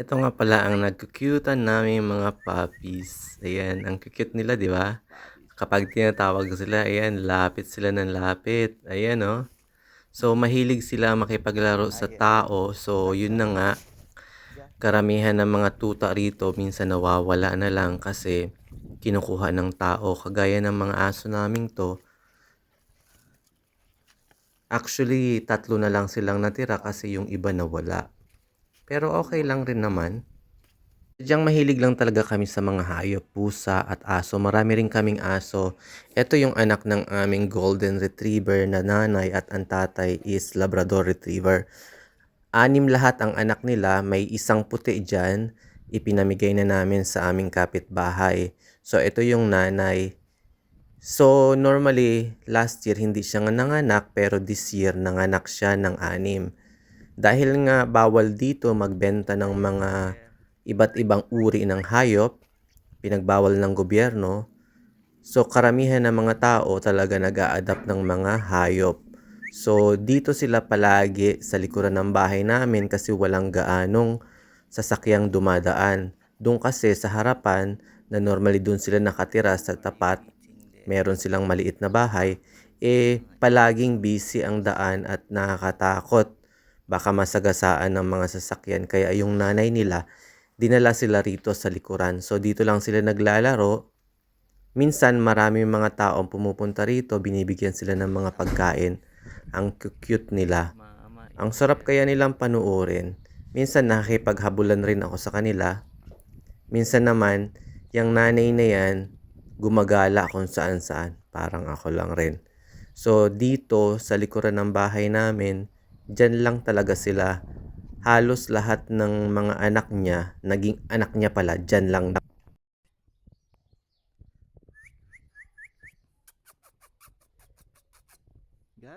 Ito nga pala ang nagku-cutean naming mga puppies. Ayan, ang cute nila, 'di ba? Kapag tinatawag sila, ayan, lapit sila ng lapit. Ayan, oh. So, mahilig sila makipaglaro sa tao. So, yun na nga. Karamihan ng mga tuta rito minsan nawawala na lang kasi kinukuha ng tao. Kagaya ng mga aso naming to. Actually, tatlo na lang silang natira kasi yung iba nawala. Pero okay lang rin naman. Sadyang mahilig lang talaga kami sa mga hayop, pusa at aso. Marami rin kaming aso. Ito yung anak ng aming golden retriever na nanay at ang tatay is labrador retriever. Anim lahat ang anak nila, may isang puti dyan. Ipinamigay na namin sa aming kapitbahay. So ito yung nanay. So normally, last year hindi siya nga nanganak pero this year nanganak siya ng anim. Dahil nga bawal dito magbenta ng mga iba't ibang uri ng hayop, pinagbawal ng gobyerno, so karamihan ng mga tao talaga nag adapt ng mga hayop. So dito sila palagi sa likuran ng bahay namin kasi walang gaanong sasakyang dumadaan. Doon kasi sa harapan na normally doon sila nakatira sa tapat, meron silang maliit na bahay, eh palaging busy ang daan at nakakatakot. Baka masagasaan ng mga sasakyan kaya yung nanay nila dinala sila rito sa likuran. So dito lang sila naglalaro. Minsan marami mga taong pumupunta rito, binibigyan sila ng mga pagkain. Ang cute nila. Ang sarap kaya nilang panuorin. Minsan nakikipaghabulan rin ako sa kanila. Minsan naman, yung nanay na yan, gumagala kung saan saan. Parang ako lang rin. So dito sa likuran ng bahay namin, dyan lang talaga sila halos lahat ng mga anak niya, naging anak niya pala, dyan lang. Ga?